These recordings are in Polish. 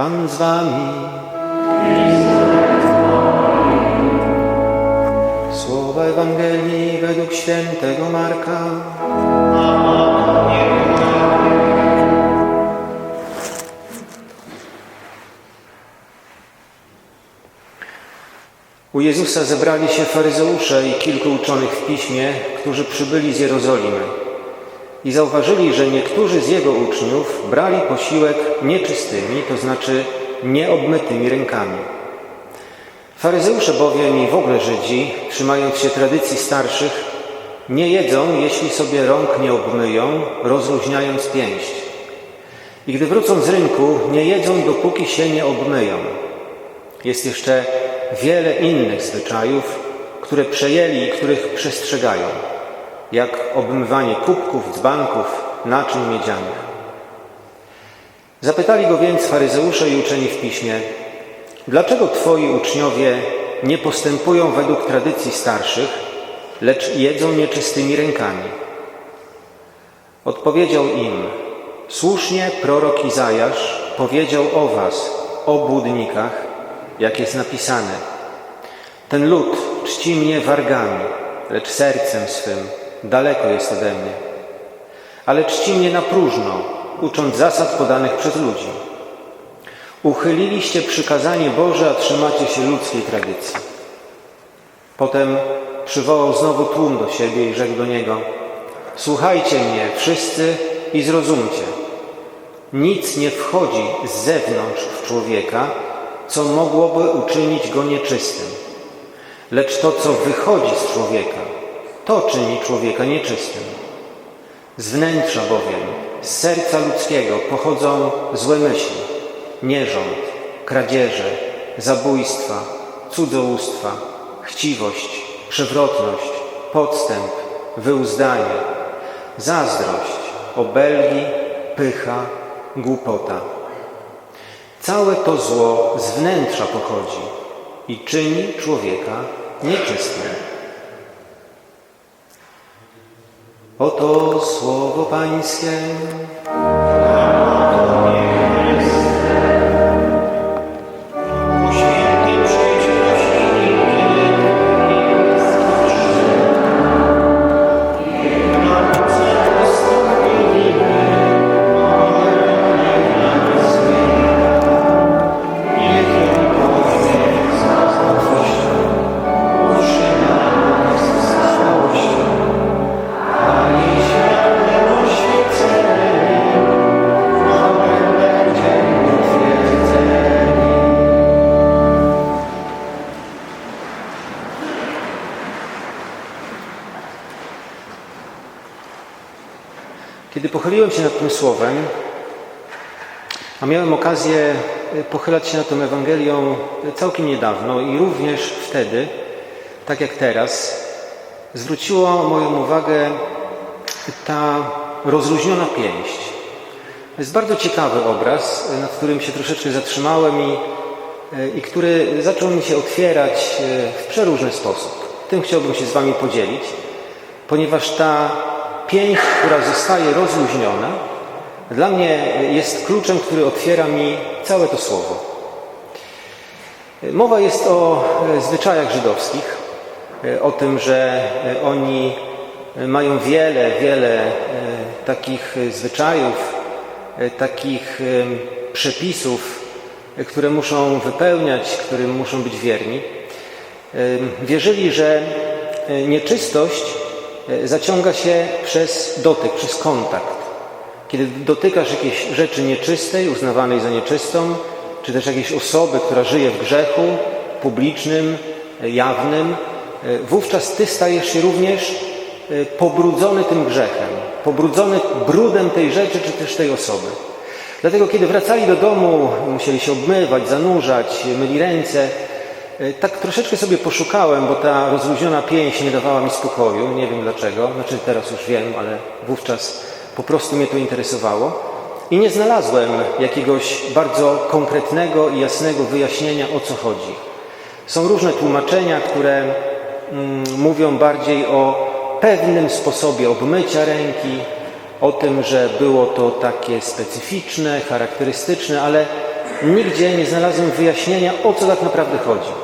Pan z wami. Słowa Ewangelii według świętego Marka. U Jezusa zebrali się faryzeusze i kilku uczonych w piśmie, którzy przybyli z Jerozolimy. I zauważyli, że niektórzy z jego uczniów brali posiłek nieczystymi, to znaczy nieobmytymi rękami. Faryzeusze bowiem i w ogóle Żydzi, trzymając się tradycji starszych, nie jedzą, jeśli sobie rąk nie obmyją, rozluźniając pięść. I gdy wrócą z rynku, nie jedzą, dopóki się nie obmyją. Jest jeszcze wiele innych zwyczajów, które przejęli i których przestrzegają, jak obmywanie kubków, dzbanków, naczyń miedzianych. Zapytali go więc faryzeusze i uczeni w piśmie, dlaczego twoi uczniowie nie postępują według tradycji starszych, lecz jedzą nieczystymi rękami? Odpowiedział im, słusznie prorok Izajasz powiedział o was, o błudnikach, jak jest napisane. Ten lud czci mnie wargami, lecz sercem swym daleko jest ode mnie. Ale czci mnie na próżno, ucząc zasad podanych przez ludzi. Uchyliliście przykazanie Boże, a trzymacie się ludzkiej tradycji. Potem przywołał znowu tłum do siebie i rzekł do niego: Słuchajcie mnie, wszyscy, i zrozumcie. Nic nie wchodzi z zewnątrz w człowieka, co mogłoby uczynić go nieczystym. Lecz to, co wychodzi z człowieka, to czyni człowieka nieczystym. Z wnętrza bowiem, z serca ludzkiego pochodzą złe myśli, nierząd, kradzieże, zabójstwa, cudzołóstwa, chciwość, przewrotność, podstęp, wyuzdanie, zazdrość, obelgi, pycha, głupota. Całe to zło z wnętrza pochodzi i czyni człowieka nieczystym. Oto słowo Pańskie. Kiedy pochyliłem się nad tym słowem, a miałem okazję y, pochylać się nad tą Ewangelią całkiem niedawno i również wtedy, tak jak teraz, zwróciło moją uwagę ta rozluźniona pięść. To jest bardzo ciekawy obraz, nad którym się troszeczkę zatrzymałem i, i który zaczął mi się otwierać w przeróżny sposób. Tym chciałbym się z Wami podzielić, ponieważ ta pięść, która zostaje rozluźniona, dla mnie jest kluczem, który otwiera mi całe to słowo. Mowa jest o zwyczajach żydowskich, o tym, że oni mają wiele, wiele takich zwyczajów, takich przepisów, które muszą wypełniać, którym muszą być wierni. Wierzyli, że nieczystość zaciąga się przez dotyk, przez kontakt. Kiedy dotykasz jakiejś rzeczy nieczystej, uznawanej za nieczystą, czy też jakiejś osoby, która żyje w grzechu publicznym, jawnym, wówczas ty stajesz się również pobrudzony tym grzechem, pobrudzony brudem tej rzeczy, czy też tej osoby. Dlatego, kiedy wracali do domu, musieli się obmywać, zanurzać, myli ręce, tak troszeczkę sobie poszukałem, bo ta rozluźniona pięść nie dawała mi spokoju. Nie wiem dlaczego. Znaczy teraz już wiem, ale wówczas po prostu mnie to interesowało. I nie znalazłem jakiegoś bardzo konkretnego i jasnego wyjaśnienia, o co chodzi. Są różne tłumaczenia, które mm, mówią bardziej o pewnym sposobie obmycia ręki, o tym, że było to takie specyficzne, charakterystyczne, ale nigdzie nie znalazłem wyjaśnienia, o co tak naprawdę chodzi.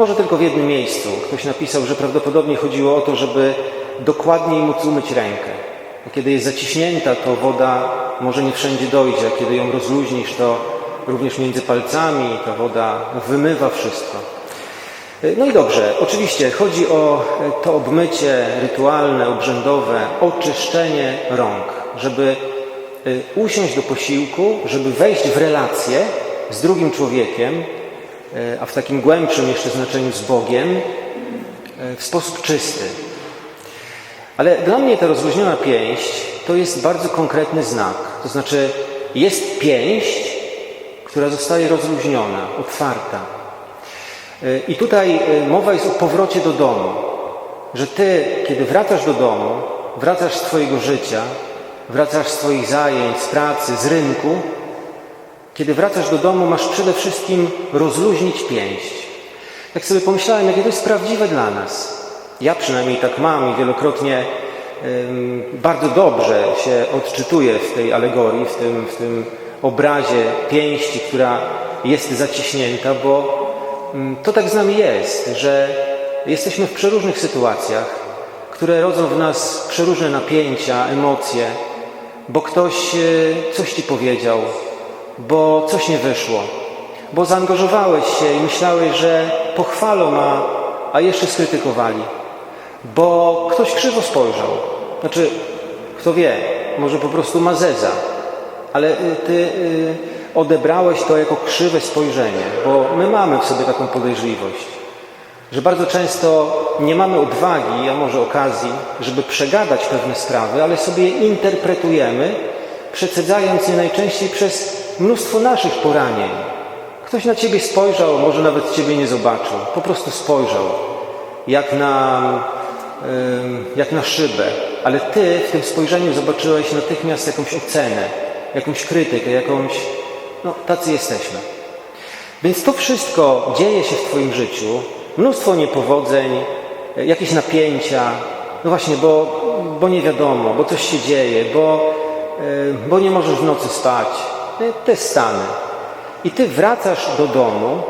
Może tylko w jednym miejscu ktoś napisał, że prawdopodobnie chodziło o to, żeby dokładniej móc umyć rękę. Kiedy jest zaciśnięta, to woda może nie wszędzie dojdzie, a kiedy ją rozluźnisz, to również między palcami ta woda wymywa wszystko. No i dobrze, oczywiście chodzi o to obmycie rytualne, obrzędowe, oczyszczenie rąk, żeby y, usiąść do posiłku, żeby wejść w relację z drugim człowiekiem, a w takim głębszym jeszcze znaczeniu z Bogiem, y, w sposób czysty. Ale dla mnie ta rozluźniona pięść to jest bardzo konkretny znak. To znaczy jest pięść, która zostaje rozluźniona, otwarta. I tutaj mowa jest o powrocie do domu. Że ty, kiedy wracasz do domu, wracasz z Twojego życia, wracasz z Twoich zajęć, z pracy, z rynku, kiedy wracasz do domu, masz przede wszystkim rozluźnić pięść. Tak sobie pomyślałem, jakie to jest prawdziwe dla nas. Ja przynajmniej tak mam i wielokrotnie ym, bardzo dobrze się odczytuję w tej alegorii, w tym, w tym obrazie pięści, która jest zaciśnięta, bo ym, to tak z nami jest, że jesteśmy w przeróżnych sytuacjach, które rodzą w nas przeróżne napięcia, emocje, bo ktoś e, coś ci powiedział, bo coś nie wyszło, bo zaangażowałeś się i myślałeś, że pochwalą, a, a jeszcze skrytykowali, bo ktoś krzywo spojrzał. Znaczy, kto wie, może po prostu ma zeza, ale e, ty e, odebrałeś to jako krzywe spojrzenie, bo my mamy w sobie taką podejrzliwość że bardzo często nie mamy odwagi, a może okazji, żeby przegadać pewne sprawy, ale sobie je interpretujemy, przecedzając je najczęściej przez mnóstwo naszych poranień. Ktoś na ciebie spojrzał, może nawet ciebie nie zobaczył, po prostu spojrzał, jak na, jak na szybę, ale ty w tym spojrzeniu zobaczyłeś natychmiast jakąś ocenę, jakąś krytykę, jakąś. No, tacy jesteśmy. Więc to wszystko dzieje się w Twoim życiu, mnóstwo niepowodzeń, jakieś napięcia, no właśnie, bo, bo nie wiadomo, bo coś się dzieje, bo, bo nie możesz w nocy spać. E, te stany. I ty wracasz do domu,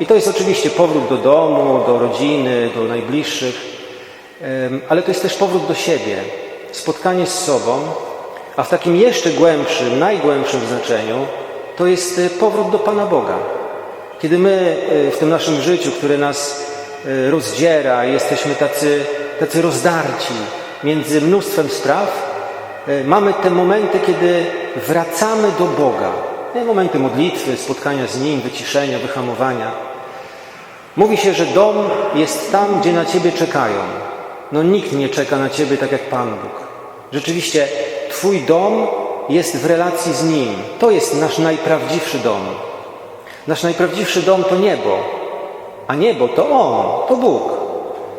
i to jest oczywiście powrót do domu, do rodziny, do najbliższych, ale to jest też powrót do siebie, spotkanie z sobą, a w takim jeszcze głębszym, najgłębszym znaczeniu to jest e, powrót do Pana Boga. Kiedy my w tym naszym życiu, które nas E, rozdziera, jesteśmy tacy, tacy rozdarci między mnóstwem spraw, e, mamy te momenty, kiedy wracamy do Boga. Momenty modlitwy, spotkania z Nim, wyciszenia, wyhamowania. Mówi się, że dom jest tam, gdzie na Ciebie czekają. No nikt nie czeka na Ciebie tak jak Pan Bóg. Rzeczywiście Twój dom jest w relacji z Nim. To jest nasz najprawdziwszy dom. Nasz najprawdziwszy dom to niebo, a niebo to On, to Bóg.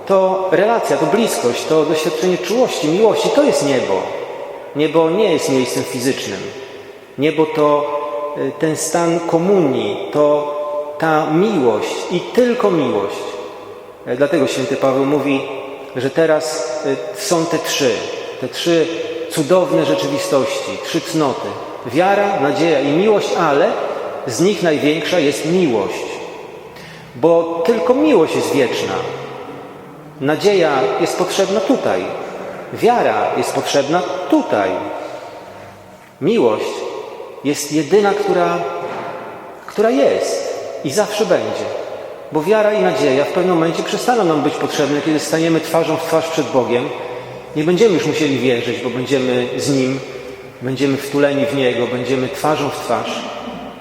To relacja, to bliskość, to doświadczenie czułości, miłości, to jest niebo. Niebo nie jest miejscem fizycznym. Niebo to y, ten stan komunii, to ta miłość i tylko miłość. E, dlatego święty Paweł mówi, że teraz y, są te trzy, te trzy cudowne rzeczywistości, trzy cnoty. Wiara, nadzieja i miłość, ale z nich największa jest miłość bo tylko miłość jest wieczna. Nadzieja jest potrzebna tutaj. Wiara jest potrzebna tutaj. Miłość jest jedyna, która, która jest i zawsze będzie. Bo wiara i nadzieja w pewnym momencie przestaną nam być potrzebne, kiedy staniemy twarzą w twarz przed Bogiem. Nie będziemy już musieli wierzyć, bo będziemy z Nim, będziemy wtuleni w Niego, będziemy twarzą w twarz.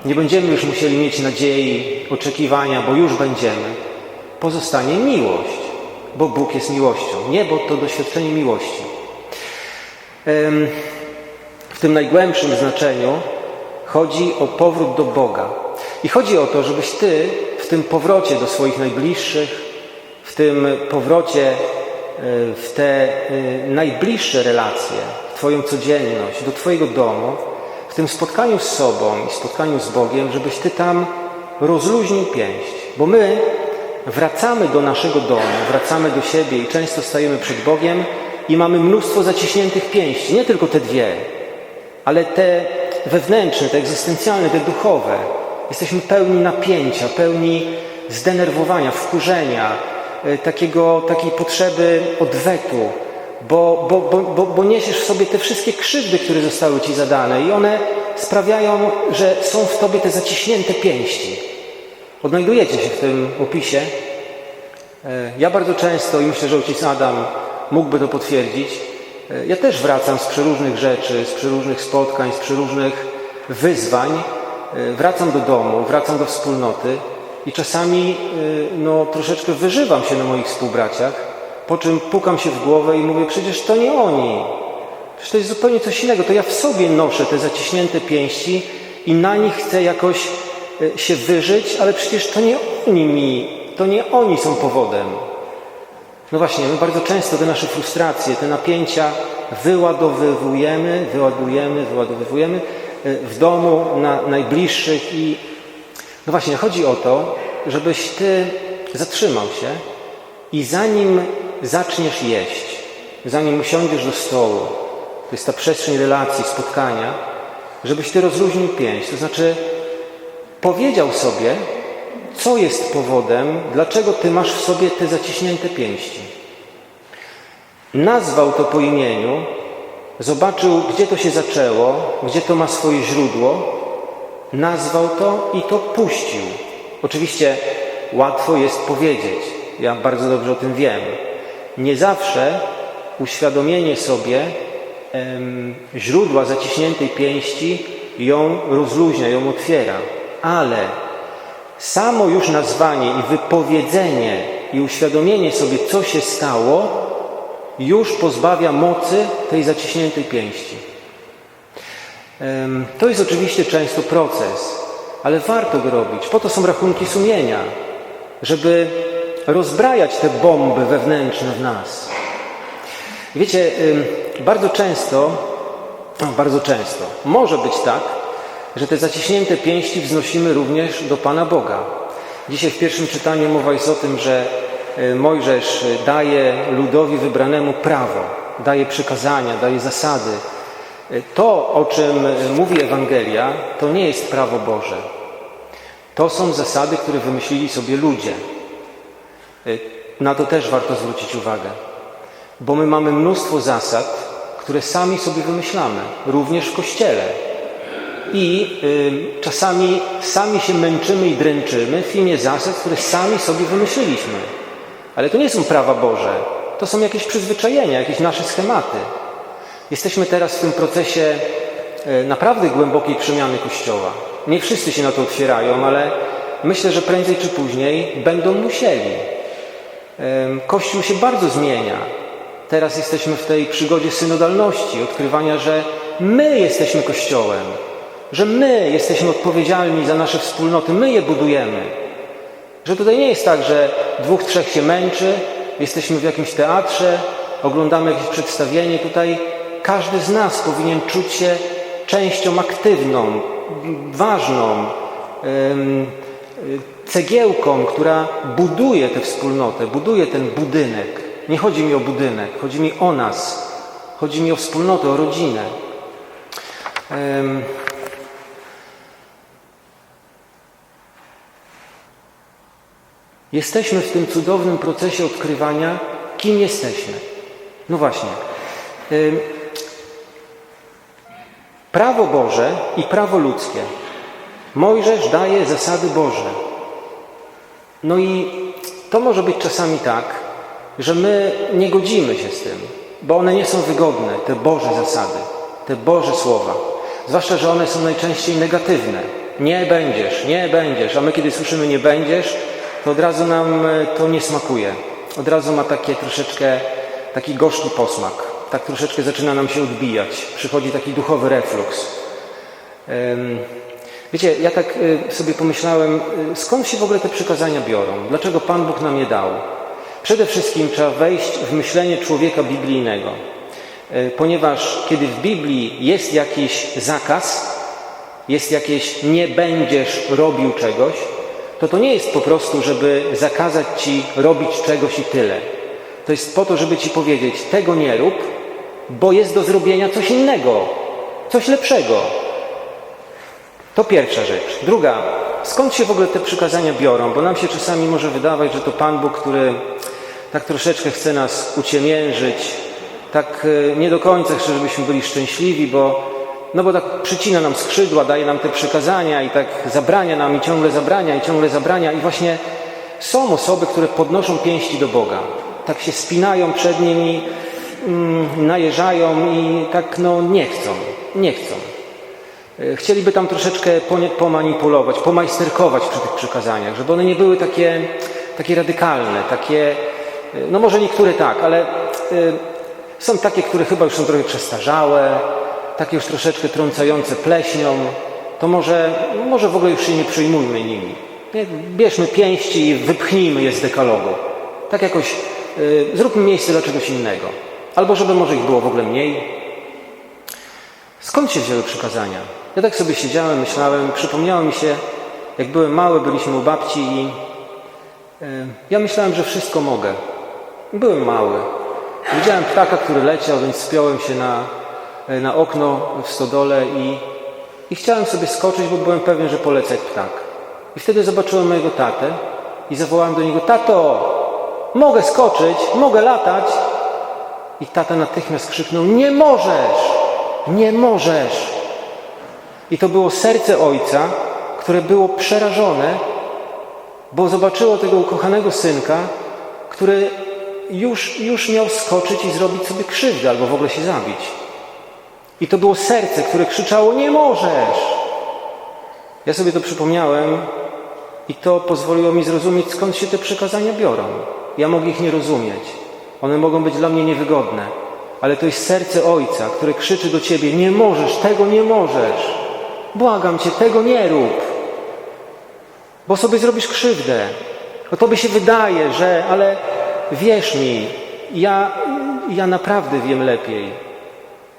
Nie będziemy już musieli mieć nadziei, oczekiwania, bo już będziemy. Pozostanie miłość, bo Bóg jest miłością. Niebo to doświadczenie miłości. W tym najgłębszym znaczeniu chodzi o powrót do Boga. I chodzi o to, żebyś Ty w tym powrocie do swoich najbliższych, w tym powrocie e, w te e, najbliższe relacje, w Twoją codzienność, do Twojego domu, w tym spotkaniu z sobą i spotkaniu z Bogiem, żebyś Ty tam rozluźnił pięść. Bo my wracamy do naszego domu, wracamy do siebie i często stajemy przed Bogiem i mamy mnóstwo zaciśniętych pięści. Nie tylko te dwie, ale te wewnętrzne, te egzystencjalne, te duchowe. Jesteśmy pełni napięcia, pełni zdenerwowania, wkurzenia, e, takiego, takiej potrzeby odwetu, bo, bo, bo, bo, bo niesiesz w sobie te wszystkie krzywdy, które zostały Ci zadane i one sprawiają, że są w Tobie te zaciśnięte pięści. Odnajdujecie się w tym opisie. E, Ja bardzo często, i myślę, że ojciec Adam mógłby to potwierdzić, e, ja też wracam z przeróżnych rzeczy, z przeróżnych spotkań, z przeróżnych wyzwań. E, Wracam do domu, wracam do wspólnoty i czasami no, troszeczkę wyżywam się na moich współbraciach, po czym pukam się w głowę i mówię, przecież to nie oni. Przecież to jest zupełnie coś innego. To ja w sobie noszę te zaciśnięte pięści i na nich chcę jakoś się wyżyć, ale przecież to nie oni mi, to nie oni są powodem. No właśnie, my bardzo często te nasze frustracje, te napięcia wyładowywujemy, wyładujemy, wyładowywujemy e, w domu, na najbliższych i no właśnie, chodzi o to, żebyś Ty zatrzymał się i zanim zaczniesz jeść, zanim usiądziesz do stołu, to jest ta przestrzeń relacji, spotkania, żebyś Ty rozluźnił pięść, to znaczy powiedział sobie, co jest powodem, dlaczego Ty masz w sobie te zaciśnięte pięści. Nazwał to po imieniu, zobaczył, gdzie to się zaczęło, gdzie to ma swoje źródło, nazwał to i to puścił. Oczywiście łatwo jest powiedzieć, ja bardzo dobrze o tym wiem. Nie zawsze uświadomienie sobie em, źródła zaciśniętej pięści ją rozluźnia, ją otwiera, ale samo już nazwanie i wypowiedzenie i uświadomienie sobie, co się stało, już pozbawia mocy tej zaciśniętej pięści. To jest oczywiście często proces, ale warto go robić. Po to są rachunki sumienia, żeby rozbrajać te bomby wewnętrzne w nas. Wiecie, bardzo często, bardzo często, może być tak, że te zaciśnięte pięści wznosimy również do Pana Boga. Dzisiaj w pierwszym czytaniu mowa jest o tym, że e, Mojżesz daje ludowi wybranemu prawo, daje przykazania, daje zasady. E, To, o czym mówi Ewangelia, to nie jest prawo Boże. To są zasady, które wymyślili sobie ludzie. E, Na to też warto zwrócić uwagę, bo my mamy mnóstwo zasad, które sami sobie wymyślamy, również w Kościele. I y, czasami sami się męczymy i dręczymy w imię zasad, które sami sobie wymyśliliśmy. Ale to nie są prawa Boże, to są jakieś przyzwyczajenia, jakieś nasze schematy. Jesteśmy teraz w tym procesie y, naprawdę głębokiej przemiany Kościoła. Nie wszyscy się na to otwierają, ale myślę, że prędzej czy później będą musieli. Kościół się bardzo zmienia. Teraz jesteśmy w tej przygodzie synodalności, odkrywania, że my jesteśmy Kościołem, że my jesteśmy odpowiedzialni za nasze wspólnoty, my je budujemy. Że tutaj nie jest tak, że dwóch, trzech się męczy, jesteśmy w jakimś teatrze, oglądamy jakieś przedstawienie. Tutaj każdy z nas powinien czuć się częścią aktywną, ważną, y, cegiełką, która buduje tę wspólnotę, buduje ten budynek. Nie chodzi mi o budynek, chodzi mi o nas, chodzi mi o wspólnotę, o rodzinę. Jesteśmy w tym cudownym procesie odkrywania, kim jesteśmy. No właśnie. Prawo Boże i prawo ludzkie. Mojżesz daje zasady Boże. No i to może być czasami tak, że my nie godzimy się z tym, bo one nie są wygodne, te Boże zasady, te Boże słowa. Zwłaszcza, że one są najczęściej negatywne. Nie będziesz, nie będziesz, a my kiedy słyszymy nie będziesz, to od razu nam e, to nie smakuje. Od razu ma takie troszeczkę, taki gorzki posmak. Tak troszeczkę zaczyna nam się odbijać. Przychodzi taki duchowy refluks. Wiecie, ja tak e, sobie pomyślałem, e, skąd się w ogóle te przykazania biorą? Dlaczego Pan Bóg nam je dał? Przede wszystkim trzeba wejść w myślenie człowieka biblijnego. Ponieważ kiedy w Biblii jest jakiś zakaz, jest jakieś nie będziesz robił czegoś, to to nie jest po prostu, żeby zakazać ci robić czegoś i tyle. To jest po to, żeby ci powiedzieć, tego nie rób, bo jest do zrobienia coś innego, coś lepszego. To pierwsza rzecz. Druga, skąd się w ogóle te przykazania biorą? Bo nam się czasami może wydawać, że to Pan Bóg, który tak troszeczkę chce nas uciemiężyć, tak e, nie do końca chce, żebyśmy byli szczęśliwi, bo, no bo tak przycina nam skrzydła, daje nam te przykazania i tak zabrania nam i ciągle zabrania i ciągle zabrania i właśnie są osoby, które podnoszą pięści do Boga. Tak się spinają przed Nim i mm, najeżają i tak no nie chcą, nie chcą. E, Chcieliby tam troszeczkę pomanipulować, pomajsterkować przy tych przykazaniach, żeby one nie były takie, takie radykalne, takie, e, no może niektóre tak, ale e, są takie, które chyba już są trochę przestarzałe, takie już troszeczkę trącające pleśnią, to może, może w ogóle już się nie przejmujmy nimi. Bierzmy pięści i wypchnijmy je z dekalogu. Tak jakoś y, zróbmy miejsce dla czegoś innego. Albo żeby może ich było w ogóle mniej. Skąd się wzięły przykazania? Ja tak sobie siedziałem, myślałem, przypomniało mi się, jak byłem mały, byliśmy u babci i y, ja myślałem, że wszystko mogę. Byłem mały. Widziałem ptaka, który leciał, więc spiąłem się na, na okno w stodole i, i chciałem sobie skoczyć, bo byłem pewien, że polecę jak ptak. I wtedy zobaczyłem mojego tatę i zawołałem do niego, tato, mogę skoczyć, mogę latać. I tata natychmiast krzyknął, nie możesz, nie możesz. I to było serce ojca, które było przerażone, bo zobaczyło tego ukochanego synka, który już, już miał skoczyć i zrobić sobie krzywdę albo w ogóle się zabić. I to było serce, które krzyczało: Nie możesz! Ja sobie to przypomniałem i to pozwoliło mi zrozumieć, skąd się te przekazania biorą. Ja mogę ich nie rozumieć. One mogą być dla mnie niewygodne, ale to jest serce Ojca, które krzyczy do ciebie: Nie możesz, tego nie możesz. Błagam cię, tego nie rób, bo sobie zrobisz krzywdę. Bo tobie się wydaje, że, ale wierz mi, ja, ja naprawdę wiem lepiej.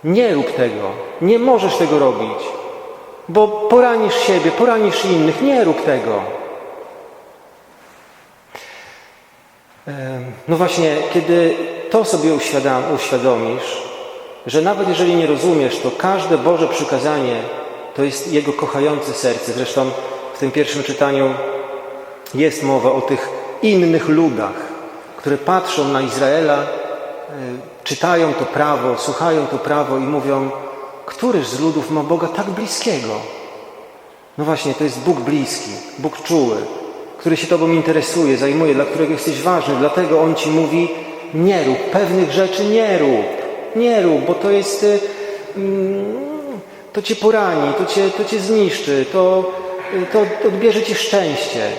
Nie rób tego, nie możesz tego robić, bo poranisz siebie, poranisz innych, nie rób tego. No właśnie, kiedy to sobie uświadomisz, że nawet jeżeli nie rozumiesz, to każde Boże przykazanie to jest Jego kochające serce. Zresztą w tym pierwszym czytaniu jest mowa o tych innych ludach, które patrzą na Izraela, e, czytają to prawo, słuchają to prawo i mówią, któryż z ludów ma Boga tak bliskiego? No właśnie, to jest Bóg bliski, Bóg czuły, który się Tobą interesuje, zajmuje, dla którego jesteś ważny. Dlatego On Ci mówi, nie rób pewnych rzeczy, nie rób, nie rób, bo to jest, y, mm, to Cię porani, to Cię, to cię zniszczy, to, y, to odbierze Ci szczęście.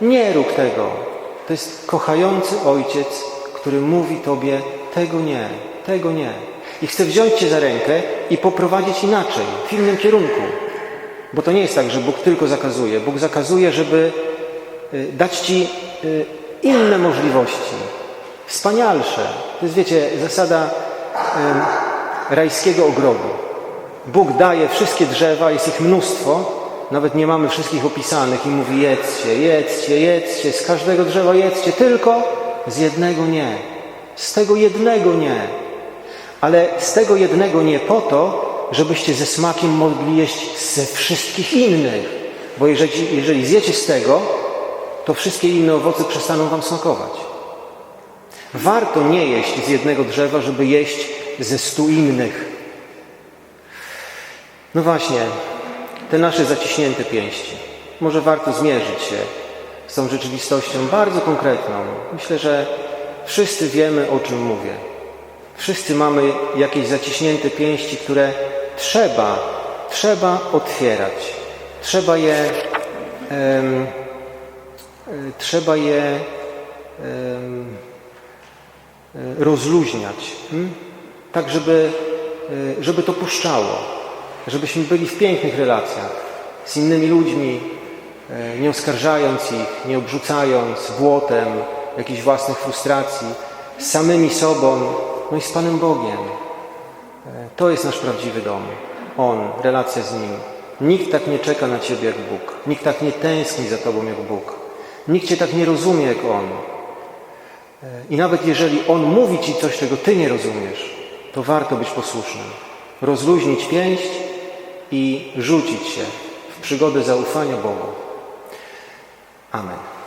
Nie rób tego. To jest kochający Ojciec, który mówi Tobie, tego nie, tego nie. I chce wziąć Cię za rękę i poprowadzić inaczej, w innym kierunku. Bo to nie jest tak, że Bóg tylko zakazuje. Bóg zakazuje, żeby y, dać Ci y, inne możliwości, wspanialsze. To jest, wiecie, zasada em, rajskiego ogrodu. Bóg daje wszystkie drzewa, jest ich mnóstwo, nawet nie mamy wszystkich opisanych i mówi jedzcie, jedzcie, jedzcie, z każdego drzewa jedzcie, tylko z jednego nie. Z tego jednego nie. Ale z tego jednego nie po to, żebyście ze smakiem mogli jeść ze wszystkich innych. Bo jeżeli, jeżeli zjecie z tego, to wszystkie inne owoce przestaną wam smakować. Warto nie jeść z jednego drzewa, żeby jeść ze stu innych. No właśnie, te nasze zaciśnięte pięści. Może warto zmierzyć się z tą rzeczywistością bardzo konkretną. Myślę, że wszyscy wiemy, o czym mówię. Wszyscy mamy jakieś zaciśnięte pięści, które trzeba, trzeba otwierać. Trzeba je, e, trzeba je e, rozluźniać, hmm? tak żeby, e, żeby to puszczało, żebyśmy byli w pięknych relacjach z innymi ludźmi, nie oskarżając ich, nie obrzucając błotem jakichś własnych frustracji, z samymi sobą, no i z Panem Bogiem. E, To jest nasz prawdziwy dom. On, relacja z Nim. Nikt tak nie czeka na Ciebie jak Bóg. Nikt tak nie tęskni za Tobą jak Bóg. Nikt Cię tak nie rozumie jak On. E, I nawet jeżeli On mówi Ci coś, czego Ty nie rozumiesz, to warto być posłusznym. Rozluźnić pięść i rzucić się w przygodę zaufania Bogu. Amen.